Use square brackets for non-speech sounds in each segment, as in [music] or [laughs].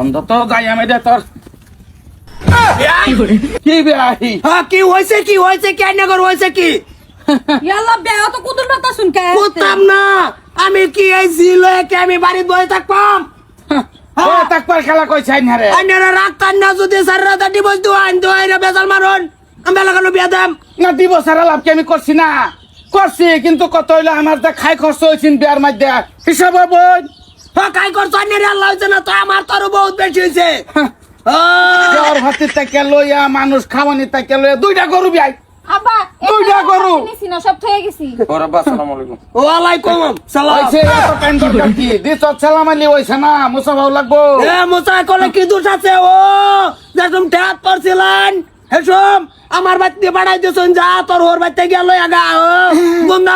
অন্তত যাই আমি দে তোর। কি বিয়াহি? হ্যাঁ কি হয়েছে কি? হয়েছে কেন কর হয়েছে কি? ইয়াল্লা বেয়া তো কুতুর কথা শুন কে করতাম না। আমি কি এই কি আমি বাড়িতে বসে থাকতাম খেলা কই চাই না রে আইনারা রাখতাম না যদি স্যার রাতা ডিভোর্স দেওয়া আইন দেওয়া বেজাল মারন। আমি লাগানো বিয়া দাম? না দিব সারা লাভ কি আমি করছি না? করছি কিন্তু কত হইল আমার তো খাই খরচ হয়েছিল বিয়ার মধ্যে হিসাবে বই। কাই করছ? আইনারে আল্লাহ হয়েছে না তো আমার তোর বহুত বেশি হয়েছে জ্বর ভাতির তাকে লইয়া মানুষ খাওয়ানি তাকে লইয়া দুইটা গরু বিয়াই। আব্বা দুইটা গরু। নিছি না সব থয়ে গেছি। ওরাব্বা আসসালামু আলাইকুম। ওয়ালাইকুম সালাম। হইছে এত টাইম দরকার কি? দিস সালাম আলি হইছে না মুসা ভাও লাগবো। এ মুসা কলে কি দোষ আছে? ও যেরকম ঠেত করছিলেন হেসম আমার বাড়ি দিয়ে বাড়াই যা তোর ওর বাড়িতে গেল আগা গঙ্গা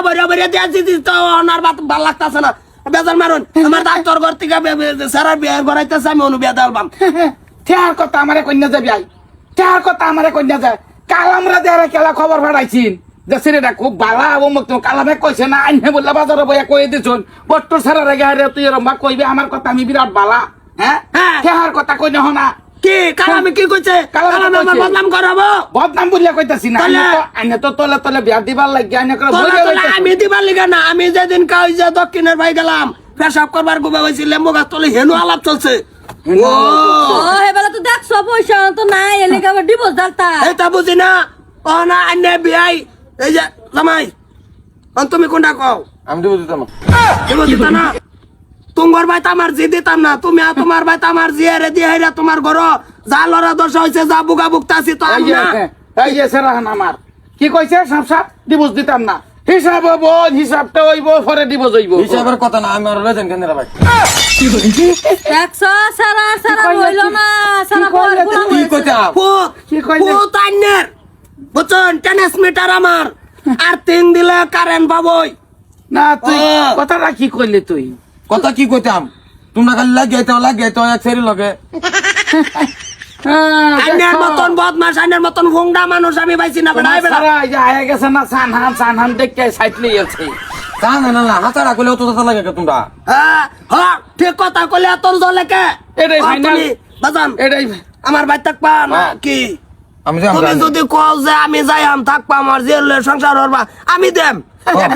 দিয়ে তো ওনার বাত ভালো লাগতেছে না। বেজার মারুন। [laughs] আমার ডাক্তার ঘর থেকে সারা বিয়ে ঘরাইতেছে আমি অনু বিয়া দালবাম [laughs] তেহার কথা আমারে কন্যা যাবি আই তেহার কথা আমারে কন্যা যায় কাল আমরা দেয়ারে কেলা খবর ফাটাইছিন যে ছেলেটা খুব বালা অমুক তো কালামে কইছে না আইনে বললে বাজারে বইয়া কয়ে দিছুন। বট্টর সারা রেগে হারে তুই রম্বা কইবে আমার কথা আমি বিরাট বালা। হ্যাঁ? হ্যাঁ। কথা কই না। হনা কি? কালামে কি কইছে? কালামে কালামে আমার বদনাম করাবো? বদনাম বললে কইতাছি না আইনে তো তলে তলে বিয়া দিবার লাগি আইনে করে তোলা বইলে আমি দিবার লিগা না আমি যেদিন কাজ যে দক্ষিণের ভাই গেলাম পেশাব করবার গুবে হয়েছি লেম্বু গাছ তলে হেনু আলাপ চলছে। ও। ও হেবেলা তো দেখছ পয়সা তো নাই এলে আবার ডিভোর্স ডালতা এটা বুঝি না। ও না বিয়াই এই যে জামাই তুমি কোনটা কও? আমি দিব দিতাম। না। দিতা না? তোমার ভাই আমার জি দিতাম না। তুমি আর তোমার ভাই আমার জি রে দিয়ে হেরা তোমার ঘর। যা লড়া দশা হয়েছে যা বুকা বুকতাছি তো আমি না। এই যে সেরাহান আমার। কি কইছে? সাপ সাপ দিবস দিতাম না। হিসাব হব হিসাবটা হইব পরে দিবস হইব। হিসাবের কথা না আমি আর লইছেন কেন রে ভাই? দেখছ সারা সারা হইল কি- না সারা কইলে কি। কইতাম কি কইলে? পুত আন্যের বুঝছেন? টেনিস মিটার আমার। আর তিন দিলে কারেন্ট পাবই। না তুই। কথাটা কি কইলি তুই? কথা কি কইতাম? তোমরা খালি লাগে তো লাগে তো এক সেরি লগে। আন্যের মতন বদমাস আন্যের মতন হুংডা মানুষ আমি পাইছি না বেড়াই বেড়া সারা এই যে আয়া গেছে না সানহান সানহান দেখে সাইটলি আছে তা না না না হাতা রাখলে তো তাতা লাগে কে তোমরা? হ্যাঁ হ্যাঁ ঠিক কথা কইলে তোর জলে কে? এটাই final। তুমি, বাজান এটাই আমার ভাই থাকবা না হ্যাঁ। কি? আমি যে তুমি যদি কও যে আমি যাই আম থাকবা আমার জেলে সংসার হরবা আমি দেম।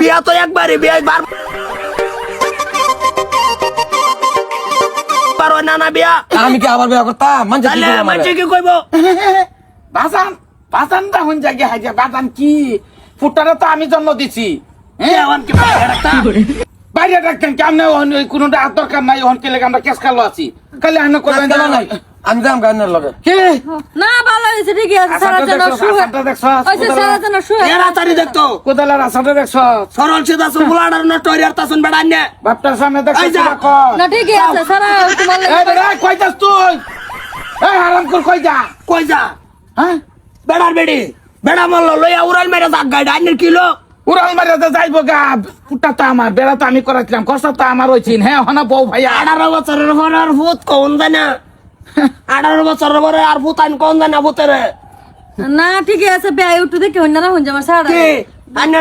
বিয়া তো একবারই বিয়া বার পারো না না বিয়া? আমি কি আবার বিয়া করতাম? মানুষ কি তাহলে কইব বাজান বাজানটা হন জায়গায় হাইজা বাসান কি? ফুটারে তো আমি জন্ম দিছি। হ্যাঁ? কি বাইরে রাখতা? বাইরে রাখতেন কেমন? কোনোটা দরকার নাই। ওহন কেলে লেগে আমরা কেস খালো আছি কালে আনো করবেন নাই। আমি যাম গানের লগে। কে? না ভালো হয়েছে ঠিকই আছে সারা দেখছ, শুয়ে আসাটা দেখছ, কোদালা- সারা যেন শুয়ে এরা তারি দেখতো। কোদালের আসাটা দেখছ সরল সিধা সুবুলাডার না টরিয়ার তাসুন বেড়ান নে। বাপটার সামনে দেখছ? না ঠিকই আছে সারা তোমার এই লাগে বেটা, কই যাস তুই? এই হারাম কর কই যা? কই যা? হ্যাঁ? বেড়ার বেড়ি। বেড়া মল্ল লইয়া উড়াল মেরে দাগ গাইড আইনের কিলো। উড়াল মারে তো যাইবো গা ফুটা তো আমার বেড়া তো আমি করাইছিলাম কষ্ট তো আমার হয়েছিন হ্যাঁ হনা বউ ভাইয়া। আঠারো বছরের পরে ভূত কোন জানা? আঠারো বছরের পরে আর ভূত কোন জানা ভূতেরে? না ঠিকই আছে বেয়া একটু দেখে অন্যরা হন আমার সারা কি?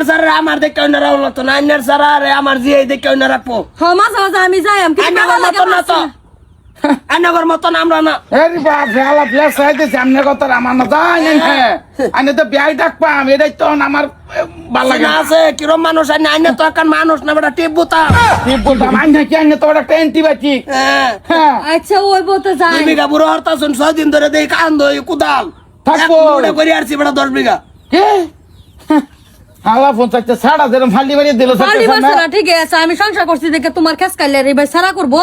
সারা আমার দেখে অন্যরা হলো তো না? আইনের স্যার আর আমার জিয়ে দেখে অন্য রাখব। হ মাঝে মাঝে আমি যাই আমি না তো। [laughs] পাচ্ছি মতন আমরা না। এর বাপ ভেলা প্লেস চাইতে সামনে কত আমার না। আমি তো বিয়াই ডাক পাম এটাই তো আমার ভালো লাগে না। আছে কিরম মানুষ আইনে আইনে তো এখন মানুষ না বেটা টিপ বুতা। কি তো একটা অ্যান্টিবায়োটিক হ্যাঁ। হ্যাঁ। আচ্ছা ওই বলতে যাই দুই বিঘা বুড়ো হরতা শুন ছয় দিন ধরে দেই কান্দ কুদাল। থাকব। করে বেটা দশ বিঘা। কে? হালা ফোন যেরকম ফালি বাড়ি দিল না? আছে আমি সংসার করছি দেখে তোমার খেস কাইলে রে ভাই সারা করব?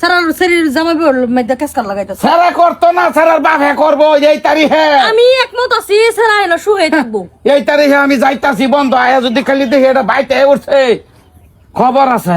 সারা শরীর জামাই মধ্যে খেস কাল লাগাইতেছে। সারা করতো না সারার বাপে করব এই তারিখে। আমি একমত আছি সারা এলো শুয়ে থাকব। এই তারিখে আমি যাইতাছি বন্ধ আয়া যদি খালি দেখি এটা বাইতে উঠছে। খবর আছে।